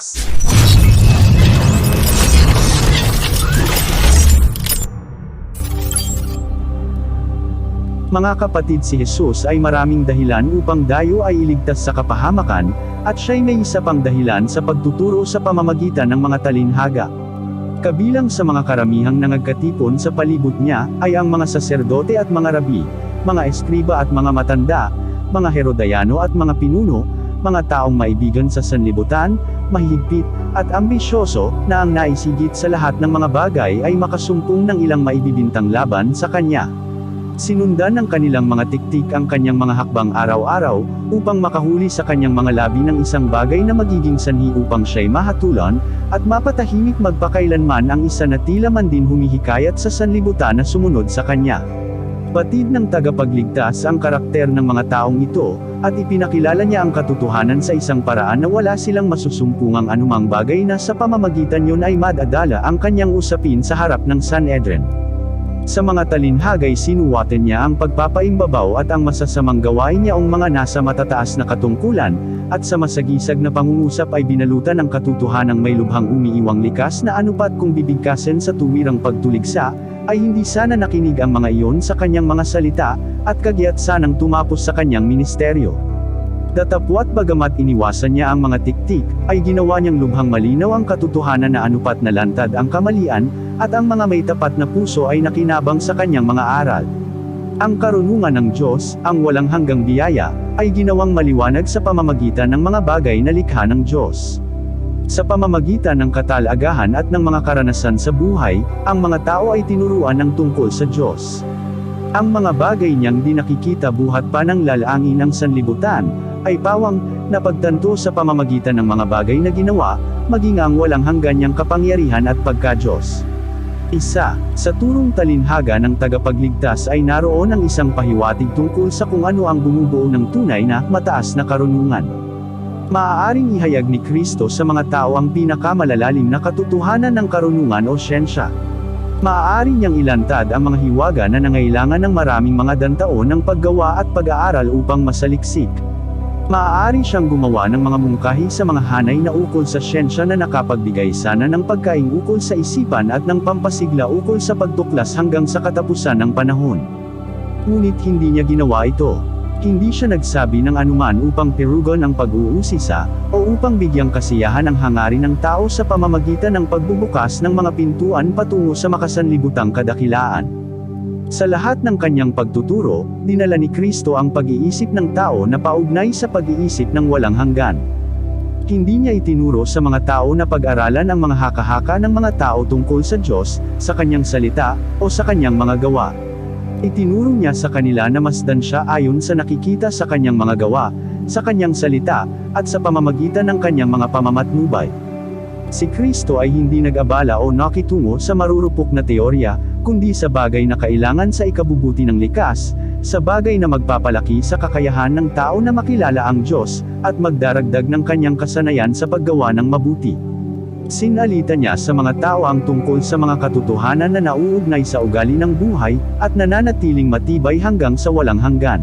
Mga kapatid si Jesus ay maraming dahilan upang dayo ay iligtas sa kapahamakan, at siya'y may isa pang dahilan sa pagtuturo sa pamamagitan ng mga talinhaga. Kabilang sa mga karamihang nangagkatipon sa palibot niya, ay ang mga saserdote at mga rabi, mga eskriba at mga matanda, mga herodayano at mga pinuno, mga taong maibigan sa sanlibutan, mahihigpit, at ambisyoso, na ang naisigit sa lahat ng mga bagay ay makasumpong ng ilang maibibintang laban sa kanya. Sinundan ng kanilang mga tiktik ang kanyang mga hakbang araw-araw, upang makahuli sa kanyang mga labi ng isang bagay na magiging sanhi upang siya'y mahatulan, at mapatahimik magpakailanman ang isa na tila man din humihikayat sa sanlibutan na sumunod sa kanya. Batid ng tagapagligtas ang karakter ng mga taong ito, at ipinakilala niya ang katotohanan sa isang paraan na wala silang masusumpungang anumang bagay na sa pamamagitan yun ay madadala ang kanyang usapin sa harap ng Sanhedrin. Sa mga talinhagay sinuwatin niya ang pagpapaimbabaw at ang masasamang gawain niya ang mga nasa matataas na katungkulan, at sa masagisag na pangungusap ay binalutan ng katotohanang may lubhang umiiwang likas na anupat kung bibigkasin sa tuwirang pagtuligsa, ay hindi sana nakinig ang mga iyon sa kanyang mga salita, at kagiat sanang tumapos sa kanyang ministeryo. Datapwat bagamat iniwasan niya ang mga tiktik, ay ginawa niyang lubhang malinaw ang katotohanan na anupat na lantad ang kamalian, at ang mga may tapat na puso ay nakinabang sa kanyang mga aral. Ang karunungan ng Diyos, ang walang hanggang biyaya, ay ginawang maliwanag sa pamamagitan ng mga bagay na likha ng Diyos. Sa pamamagitan ng katalagahan at ng mga karanasan sa buhay, ang mga tao ay tinuruan ng tungkol sa Diyos. Ang mga bagay niyang di nakikita buhat pa ng lalangin ng sanlibutan, ay pawang, napagtanto sa pamamagitan ng mga bagay na ginawa, maging ang walang hanggan niyang kapangyarihan at pagka-Diyos. Isa, sa turong talinhaga ng tagapagligtas ay naroon ang isang pahiwatig tungkol sa kung ano ang bumubuo ng tunay na, mataas na karunungan. Maaaring ihayag ni Kristo sa mga tao ang pinakamalalalim na katotohanan ng karunungan o siyensya. Maaari niyang ilantad ang mga hiwaga na nangailangan ng maraming mga dantaon ng paggawa at pag-aaral upang masaliksik. Maaari siyang gumawa ng mga mungkahi sa mga hanay na ukol sa siyensya na nakapagbigay sana ng pagkaing ukol sa isipan at ng pampasigla ukol sa pagtuklas hanggang sa katapusan ng panahon. Ngunit hindi niya ginawa ito. Hindi siya nagsabi ng anuman upang pirugon ang pag-uusisa, o upang bigyang kasiyahan ang hangarin ng tao sa pamamagitan ng pagbubukas ng mga pintuan patungo sa makasanlibutang kadakilaan. Sa lahat ng kanyang pagtuturo, dinala ni Kristo ang pag-iisip ng tao na paugnay sa pag-iisip ng walang hanggan. Hindi niya itinuro sa mga tao na pag-aralan ang mga haka-haka ng mga tao tungkol sa Diyos, sa kanyang salita, o sa kanyang mga gawa. Itinuro niya sa kanila na masdan siya ayon sa nakikita sa kanyang mga gawa, sa kanyang salita, at sa pamamagitan ng kanyang mga pamamatnubay. Si Kristo ay hindi nag-abala o nakitungo sa marurupok na teorya, kundi sa bagay na kailangan sa ikabubuti ng likas, sa bagay na magpapalaki sa kakayahan ng tao na makilala ang Diyos, at magdaragdag ng kanyang kasanayan sa paggawa ng mabuti. Sinalita niya sa mga tao ang tungkol sa mga katotohanan na nauugnay sa ugali ng buhay, at nananatiling matibay hanggang sa walang hanggan.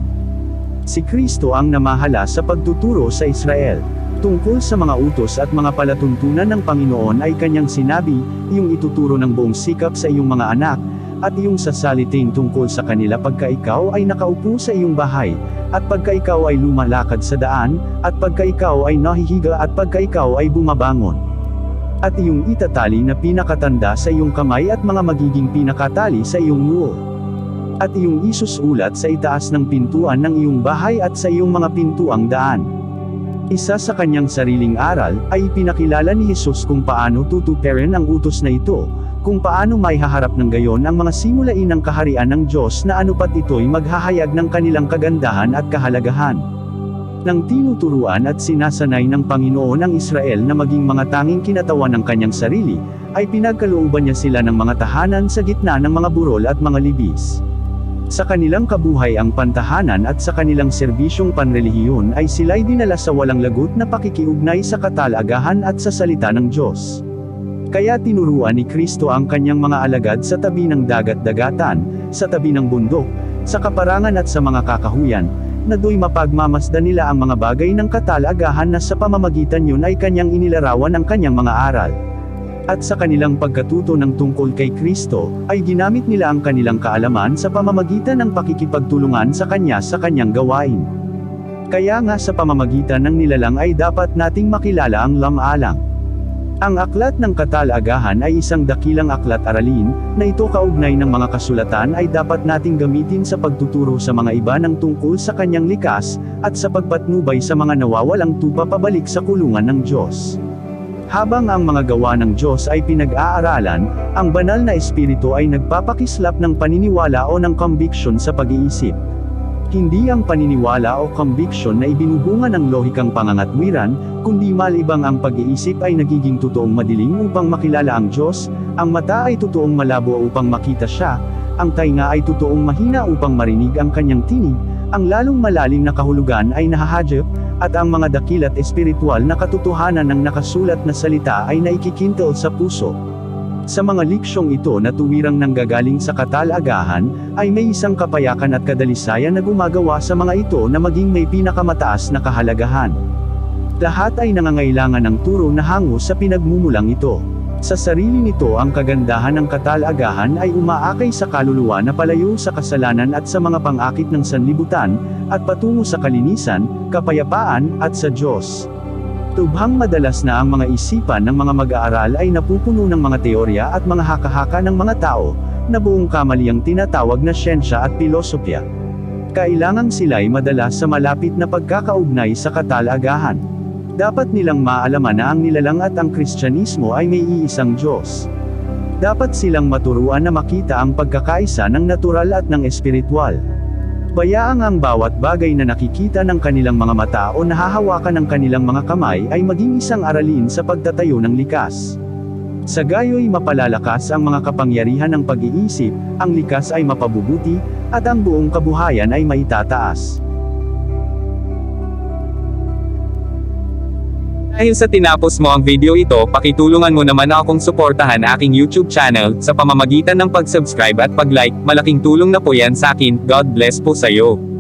Si Kristo ang namahala sa pagtuturo sa Israel. Tungkol sa mga utos at mga palatuntunan ng Panginoon ay kanyang sinabi, iyong ituturo ng buong sikap sa iyong mga anak, at iyong sasalitin tungkol sa kanila pagka ikaw ay nakaupo sa iyong bahay, at pagka ikaw ay lumalakad sa daan, at pagka ikaw ay nahihiga at pagka ikaw ay bumabangon. At iyong itatali na pinakatanda sa iyong kamay at mga magiging pinakatali sa iyong noo. At iyong isusulat sa itaas ng pintuan ng iyong bahay at sa iyong mga pintuang daan. Isa sa kanyang sariling aral, ay ipinakilala ni Jesus kung paano tutuperin ang utos na ito, kung paano may haharap ng gayon ang mga simulain ng kaharian ng Diyos na anupat ito'y maghahayag ng kanilang kagandahan at kahalagahan. Nang tinuturuan at sinasanay ng Panginoon ang Israel na maging mga tanging kinatawan ng kanyang sarili, ay pinagkalooban niya sila ng mga tahanan sa gitna ng mga burol at mga libis. Sa kanilang kabuhay ang pantahanan at sa kanilang serbisyong panrelihiyon ay sila'y dinala sa walang lagot na pakikiugnay sa katalagahan at sa salita ng Diyos. Kaya tinuruan ni Kristo ang kanyang mga alagad sa tabi ng dagat-dagatan, sa tabi ng bundok, sa kaparangan at sa mga kakahuyan, na do'y mapagmamasdan nila ang mga bagay ng katalagahan na sa pamamagitan yun ay kanyang inilarawan ang kanyang mga aral. At sa kanilang pagkatuto ng tungkol kay Kristo, ay ginamit nila ang kanilang kaalaman sa pamamagitan ng pakikipagtulungan sa Kanya sa kanyang gawain. Kaya nga sa pamamagitan ng nilalang ay dapat nating makilala ang lamalang. Ang aklat ng katalagahan ay isang dakilang aklat aralin, na ito kaugnay ng mga kasulatan ay dapat nating gamitin sa pagtuturo sa mga iba ng tungkol sa kanyang likas, at sa pagpatnubay sa mga nawawalang tupa pabalik sa kulungan ng Diyos. Habang ang mga gawa ng Diyos ay pinag-aaralan, ang banal na espiritu ay nagpapakislap ng paniniwala o ng conviction sa pag-iisip. Hindi ang paniniwala o conviction na ibinubunga ng lohikang pangangatwiran, kundi malibang ang pag-iisip ay nagiging totoong madilim upang makilala ang Diyos, ang mata ay totoong malabo upang makita siya, ang tainga ay totoong mahina upang marinig ang kanyang tinig, ang lalong malalim na kahulugan ay nahahadyap, at ang mga dakilat espiritual na katotohanan ng nakasulat na salita ay naikikintel sa puso. Sa mga liksyong ito na tuwirang nanggagaling sa katalagahan, ay may isang kapayakan at kadalisayan na gumagawa sa mga ito na maging may pinakamataas na kahalagahan. Lahat ay nangangailangan ng turo na hango sa pinagmumulang ito. Sa sarili nito ang kagandahan ng katalagahan ay umaakay sa kaluluwa na palayo sa kasalanan at sa mga pangakit ng sanlibutan, at patungo sa kalinisan, kapayapaan, at sa Diyos. Tubhang madalas na ang mga isipan ng mga mag-aaral ay napupuno ng mga teorya at mga haka-haka ng mga tao, na buong kamaliang tinatawag na siyensya at pilosopya. Kailangang sila'y madalas sa malapit na pagkakaugnay sa katalagahan. Dapat nilang maalaman na ang nilalang at ang kristyanismo ay may iisang Diyos. Dapat silang maturuan na makita ang pagkakaisa ng natural at ng espiritual. Bayaang ang bawat bagay na nakikita ng kanilang mga mata o nahahawakan ng kanilang mga kamay ay maging isang aralin sa pagtatayo ng likas. Sa gayo'y mapalalakas ang mga kapangyarihan ng pag-iisip, ang likas ay mapabubuti, at ang buong kabuhayan ay maitataas. Dahil sa tinapos mo ang video ito, pakitulungan mo naman akong suportahan aking YouTube channel, sa pamamagitan ng pag-subscribe at pag-like, malaking tulong na po yan sa akin, God bless po sa'yo.